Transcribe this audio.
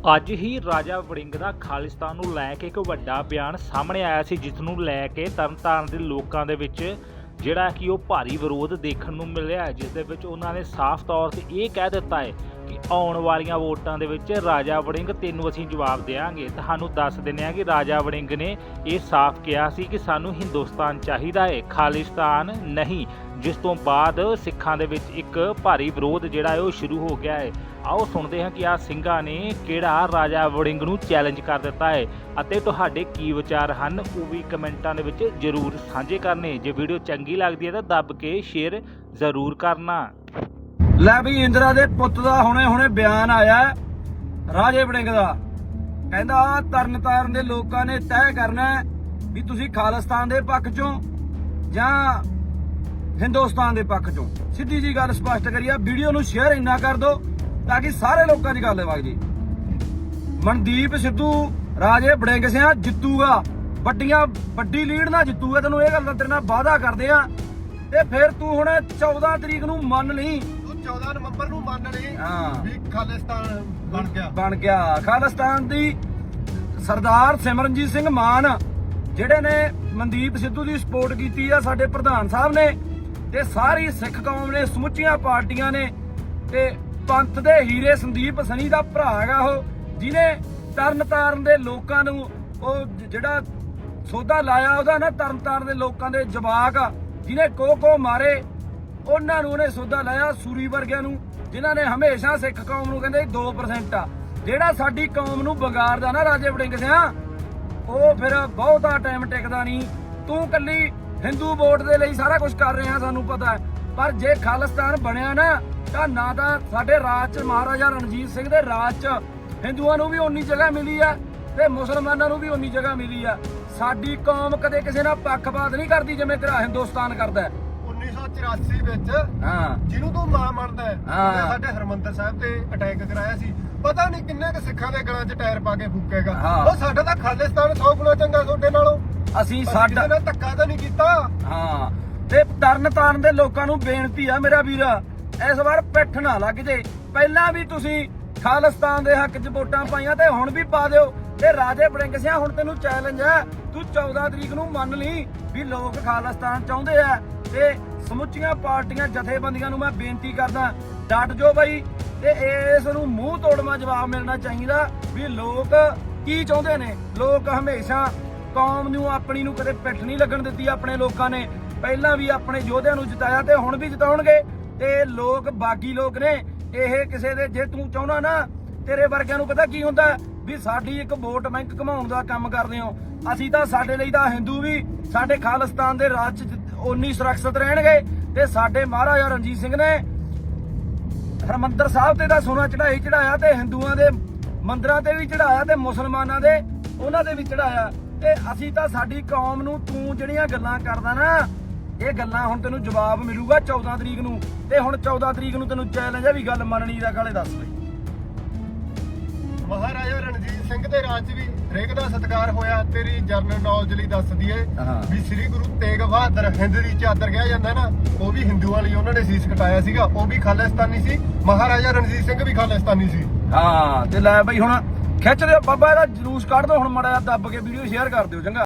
ਅੱਜ ਹੀ ਰਾਜਾ ਵੜਿੰਗ ਦਾ ਖਾਲਿਸਤਾਨ ਨੂੰ ਲੈ ਕੇ ਇੱਕ ਵੱਡਾ ਬਿਆਨ ਸਾਹਮਣੇ ਆਇਆ ਸੀ, ਜਿਸ ਨੂੰ ਲੈ ਕੇ ਤਰਨਤਾਰਨ ਦੇ ਲੋਕਾਂ ਦੇ ਵਿੱਚ ਜਿਹੜਾ ਕਿ ਉਹ ਭਾਰੀ ਵਿਰੋਧ ਦੇਖਣ ਨੂੰ ਮਿਲਿਆ ਜਿਸ ਦੇ ਵਿੱਚ ਉਹਨਾਂ ਨੇ ਸਾਫ਼ ਤੌਰ ਤੇ ਇਹ ਕਹਿ ਦਿੱਤਾ ਹੈ ਕਿ ਆਉਣ ਵਾਲੀਆਂ ਵੋਟਾਂ ਦੇ ਵਿੱਚ ਰਾਜਾ ਵੜਿੰਗ ਤੈਨੂੰ ਅਸੀਂ ਜਵਾਬ ਦੇਵਾਂਗੇ। ਤੁਹਾਨੂੰ ਦੱਸ ਦਿੰਦੇ ਹਾਂ ਕਿ ਰਾਜਾ ਵੜਿੰਗ ਨੇ ਇਹ ਸਾਫ਼ ਕਿਹਾ ਸੀ ਕਿ ਸਾਨੂੰ ਹਿੰਦੁਸਤਾਨ ਚਾਹੀਦਾ ਹੈ, ਖਾਲਿਸਤਾਨ ਨਹੀਂ, ਜਿਸ ਤੋਂ ਬਾਅਦ ਸਿੱਖਾਂ ਦੇ ਵਿੱਚ ਇੱਕ ਭਾਰੀ ਵਿਰੋਧ ਜਿਹੜਾ ਹੈ ਉਹ ਸ਼ੁਰੂ ਹੋ ਗਿਆ ਹੈ। ਆਓ ਸੁਣਦੇ ਹਾਂ ਕਿ ਆ ਸਿੰਘਾਂ ਨੇ ਕਿਹੜਾ ਰਾਜਾ ਵੜਿੰਗ ਨੂੰ ਚੈਲੰਜ ਕਰ ਦਿੱਤਾ ਹੈ ਅਤੇ ਤੁਹਾਡੇ ਕੀ ਵਿਚਾਰ ਹਨ, ਉਹ ਵੀ ਕਮੈਂਟਾਂ ਦੇ ਵਿੱਚ ਜ਼ਰੂਰ ਸਾਂਝੇ ਕਰਨੇ। ਜੇ ਵੀਡੀਓ ਚੰਗੀ ਲੱਗਦੀ ਹੈ ਤਾਂ ਦੱਬ ਕੇ ਸ਼ੇਅਰ ਜ਼ਰੂਰ ਕਰਨਾ। ਲੈ ਵੀ ਇੰਦਰਾ ਦੇ ਪੁੱਤ ਦਾ ਹੁਣੇ ਹੁਣੇ ਬਿਆਨ ਆਇਆ ਰਾਜੇ ਵੜਿੰਗ ਦਾ। ਕਹਿੰਦਾ ਤਰਨ ਤਾਰਨ ਦੇ ਲੋਕਾਂ ਨੇ ਤੈਅ ਕਰਨਾ ਵੀ ਤੁਸੀਂ ਖਾਲਿਸਤਾਨ ਦੇ ਪੱਖ ਚੋਂ ਜਾਂ ਹਿੰਦੁਸਤਾਨ ਦੇ ਪੱਖ ਚੋਂ। ਸਿੱਧੀ ਜੀ ਗੱਲ ਸਪਸ਼ਟ ਕਰੀਏ ਵੀਡੀਓ ਨੂੰ ਸ਼ੇਅਰ ਇੰਨਾ ਕਰ ਦਿਓ ਤਾਂ ਕਿ ਸਾਰੇ ਲੋਕਾਂ ਦੀ ਗੱਲ ਵਗ ਜੀ। ਮਨਦੀਪ ਸਿੱਧੂ ਰਾਜੇ ਵੜਿੰਗ ਸਿਆ ਜਿੱਤੂਗਾ। ਵੱਡੀਆਂ ਵੱਡੀ ਲੀਡ ਨਾਲ ਜਿੱਤੂਗਾ ਤੈਨੂੰ ਇਹ ਗੱਲ ਦਾ ਤੇਰੇ ਨਾਲ ਵਾਅਦਾ ਕਰਦੇ ਆ ਤੇ ਫਿਰ ਤੂੰ ਹੁਣ 14 ਤਰੀਕ ਨੂੰ ਮੰਨ ਲਈ। ਤੂੰ 14 ਨਵੰਬਰ ਨੂੰ ਮੰਨ ਲਈ ਹਾਂ। ਵੀ ਖਾਲਿਸਤਾਨ ਬਣ ਗਿਆ। ਬਣ ਗਿਆ। ਖਾਲਿਸਤਾਨ ਦੀ ਸਰਦਾਰ ਸਿਮਰਨਜੀਤ ਸਿੰਘ ਮਾਨ ਜਿਹੜੇ ਨੇ ਮਨਦੀਪ ਸਿੱਧੂ ਦੀ ਸਪੋਰਟ ਕੀਤੀ ਆ ਸਾਡੇ ਪ੍ਰਧਾਨ ਸਾਹਿਬ ਨੇ ਤੇ ਸਾਰੀ ਸਿੱਖ ਕੌਮ ਨੇ ਸਮੁੱਚੀਆਂ ਪਾਰਟੀਆਂ ਨੇ ਤੇ ਪੰਥ ਦੇ ਹੀਰੇ ਸੰਦੀਪ ਸਨੀ ਦਾ ਭਰਾ ਹੈਗਾ ਉਹ, ਜਿਹਨੇ ਤਰਨ ਤਾਰਨ ਦੇ ਲੋਕਾਂ ਨੂੰ ਉਹ ਜਿਹੜਾ ਸੌਦਾ ਲਾਇਆ ਉਹਦਾ ਨਾ ਤਰਨਤਾਰਨ ਦੇ ਲੋਕਾਂ ਦੇ ਜਵਾਕ ਆ, ਜਿਹਨੇ ਕੋ ਕੋ ਮਾਰੇ, ਉਹਨਾਂ ਨੂੰ ਉਹਨੇ ਸੌਦਾ ਲਾਇਆ ਸੂਰੀ ਵਰਗਿਆਂ ਨੂੰ, ਜਿਨ੍ਹਾਂ ਨੇ ਹਮੇਸ਼ਾ ਸਿੱਖ ਕੌਮ ਨੂੰ ਕਹਿੰਦੇ 2% ਆ। ਜਿਹੜਾ ਸਾਡੀ ਕੌਮ ਨੂੰ ਵਿਗਾੜਦਾ ਨਾ ਰਾਜੇ ਵੜਿੰਗ ਸਿਆ, ਉਹ ਫਿਰ ਬਹੁਤਾ ਟਾਈਮ ਟਿਕਦਾ ਨਹੀਂ। ਤੂੰ ਕੱਲੀ ਹਿੰਦੂ ਵੋਟ ਦੇ ਲਈ ਸਾਰਾ ਕੁਝ ਕਰ ਰਿਹਾ ਸਾਨੂੰ ਪਤਾ ਪਰ ਜੇ ਖਾਲਿਸਤਾਨ ਬਣਿਆ ਨਾ ਤਾਂ ਨਾ ਤਾਂ ਸਾਡੇ ਰਾਜ ਚ ਮਹਾਰਾਜਾ ਰਣਜੀਤ ਸਿੰਘ ਦੇ ਰਾਜ ਚ ਹਿੰਦੂਆਂ ਨੂੰ ਵੀ ਉਨੀ ਜਗ੍ਹਾ ਮਿਲੀ ਆ ਤੇ ਮੁਸਲਮਾਨਾਂ ਨੂੰ ਵੀ ਉਨੀ ਜਗ੍ਹਾ ਮਿਲੀ ਆ। ਸਾਡੀ ਕੌਮ ਕਦੇ ਕਿਸੇ ਨਾਲ ਪੱਖਪਾਤ ਨਹੀਂ ਕਰਦੀ ਜਿਵੇਂ ਤੇਰਾ ਹਿੰਦੁਸਤਾਨ ਕਰਦਾ ਹੈ। 1984 ਵਿੱਚ ਹਾਂ। ਜਿਹਨੂੰ ਤੂੰ ਮਾਂ ਮੰਨਦਾ ਹੈ ਸਾਡੇ ਹਰਮੰਦਰ ਸਾਹਿਬ ਤੇ ਅਟੈਕ ਕਰਾਇਆ ਸੀ। ਪਤਾ ਨਹੀਂ ਕਿੰਨੇ ਕੁ ਸਿੱਖਾਂ ਦੇ ਗਲਾਂ 'ਚ ਟਾਇਰ ਪਾ ਕੇ ਫੂਕੇਗਾ। ਹਾਂ। ਉਹ ਸਾਡਾ ਤਾਂ ਖਾਲਿਸਤਾਨ 100 ਗੁਣਾ ਚੰਗਾ ਤੁਹਾਡੇ ਨਾਲੋਂ। ਅਸੀਂ ਅਸੀਂ ਸਾਡਾ ਕਿਸੇ ਨਾਲ ਧੱਕਾ ਤਾਂ ਨਹੀਂ ਕੀਤਾ। ਹਾਂ। ਤੇ ਤਰਨ ਤਾਰਨ ਦੇ ਲੋਕਾਂ ਨੂੰ ਬੇਨਤੀ ਆ ਮੇਰਾ ਵੀਰਾ ਇਸ ਵਾਰ ਪਿੱਠ ਨਾ ਲੱਗ ਜੇ। ਪਹਿਲਾਂ ਵੀ ਤੁਸੀਂ ਖਾਲਿਸਤਾਨ ਦੇ ਹੱਕ 'ਚ ਵੋਟਾਂ ਪਾਈਆਂ ਤੇ ਹੁਣ ਵੀ ਪਾ ਦਿਓ। ਤੇ ਰਾਜੇ ਬੜਿੰਗ ਸਿਆ ਹੁਣ ਤੈਨੂੰ ਚੈਲੰਜ ਹੈ। ਤੂੰ 14 ਤਰੀਕ ਨੂੰ ਮੰਨ ਲਈ ਵੀ ਲੋਕ ਖਾਲਿਸਤਾਨ ਚਾਹੁੰਦੇ ਆ। ਤੇ ਸਮੁੱਚੀਆਂ ਪਾਰਟੀਆਂ ਜਥੇਬੰਦੀਆਂ ਨੂੰ ਮੈਂ ਬੇਨਤੀ ਕਰਦਾ, ਡਟ ਜੋ ਬਈ। ਤੇ ਇਸ ਨੂੰ ਮੂੰਹ ਤੋੜਵਾ ਜਵਾਬ ਮਿਲਣਾ ਚਾਹੀਦਾ ਵੀ ਲੋਕ ਕੀ ਚਾਹੁੰਦੇ ਨੇ? ਲੋਕ ਹਮੇਸ਼ਾ ਕੌਮ ਨੂੰ ਆਪਣੀ ਨੂੰ ਕਦੇ ਪਿੱਠ ਨਹੀਂ ਲੱਗਣ ਦਿੱਤੀ ਆਪਣੇ ਲੋਕਾਂ ਨੇ। ਪਹਿਲਾਂ ਵੀ ਆਪਣੇ ਯੋਧਿਆਂ ਨੂੰ ਜਿਤਾਇਆ ਤੇ ਹੁਣ ਵੀ ਜਿਤਾਉਣਗੇ। ਤੇ ਲੋਕ, ਬਾਗੀ ਲੋਕ ਨੇ, ਇਹ ਕਿਸੇ ਦੇ ਜੇ ਤੂੰ ਚਾਹੁੰਦਾ ਨਾ, ਤੇਰੇ ਵਰਗਿਆਂ ਨੂੰ ਪਤਾ ਕੀ ਹੁੰਦਾ? ਵੀ ਸਾਡੀ ਇੱਕ ਵੋਟ ਬੈਂਕ ਕਮਾਉਣ ਦਾ ਕੰਮ ਕਰਦੇ ਹੋ। ਅਸੀਂ ਤਾਂ ਸਾਡੇ ਲਈ ਤਾਂ ਹਿੰਦੂ ਵੀ, ਸਾਡੇ ਖਾਲਿਸਤਾਨ ਦੇ ਰਾਜ ਚ ਉਨੀ ਸੁਰੱਖਿਅਤ ਰਹਿਣਗੇ ਤੇ ਸਾਡੇ ਮਹਾਰਾਜਾ ਰਣਜੀਤ ਸਿੰਘ ਨੇ ਹਰਮੰਦਰ ਸਾਹਿਬ ਤੇ ਤਾਂ ਸੋਨਾ ਚੜਾਈ ਚੜਾਇਆ ਤੇ ਹਿੰਦੂਆਂ ਦੇ ਮੰਦਰਾਂ ਤੇ ਵੀ ਚੜਾਇਆ ਤੇ ਮੁਸਲਮਾਨਾਂ ਦੇ, ਉਹਨਾਂ ਦੇ ਵੀ ਚੜਾਇਆ ਤੇ ਅਸੀਂ ਤਾਂ ਸਾਡੀ ਕੌਮ ਨੂੰ ਤੂੰ ਜਿਹੜੀਆਂ ਗੱਲਾਂ ਕਰਦਾ ਨਾ ਇਹ ਗੱਲਾਂ ਹੁਣ ਤੈਨੂੰ ਜਵਾਬ ਮਿਲੂਗਾ 14 ਤਰੀਕ ਨੂੰ। ਤੇ ਹੁਣ 14 ਤਰੀਕ ਨੂੰ ਤੈਨੂੰ ਚੈਲੰਜ ਆ ਵੀ ਗੱਲ ਮੰਨਣੀ ਦਾ ਕਾਲੇ ਦੱਸ ਬਈ। ਮਹਾਰਾਜਾ ਰਣਜੀਤ ਸਿੰਘ ਦੇ ਰਾਜ 'ਚ ਵੀ ਹਰੇਕ ਦਾ ਸਤਿਕਾਰ ਹੋਇਆ। ਤੇਰੀ ਜਰਨਲ ਨੌਲੇਜ ਲਈ ਦੱਸ ਦਈਏ ਹਾਂ। ਵੀ ਸ੍ਰੀ ਗੁਰੂ ਤੇਗ ਬਹਾਦਰ ਹਿੰਦ ਦੀ ਚਾਦਰ ਕਿਹਾ ਜਾਂਦਾ ਨਾ ਉਹ ਵੀ ਹਿੰਦੂਆਂ ਲਈ ਉਹਨਾਂ ਨੇ ਸੀਸ ਕਟਾਇਆ ਸੀਗਾ। ਉਹ ਵੀ ਖਾਲਿਸਤਾਨੀ ਸੀ ਮਹਾਰਾਜਾ ਰਣਜੀਤ ਸਿੰਘ ਵੀ ਖਾਲਿਸਤਾਨੀ ਸੀ। ਹਾਂ ਤੇ ਲੈ ਬਈ ਹੁਣ ਖਿੱਚ ਦਿਓ ਬਾਬਾ ਇਹਦਾ ਜਲੂਸ ਕੱਢ ਦਿਓ ਹੁਣ ਮੜਾ ਦੱਬ ਕੇ ਵੀਡੀਓ ਸ਼ੇਅਰ ਕਰ ਦਿਓ ਚੰਗਾ।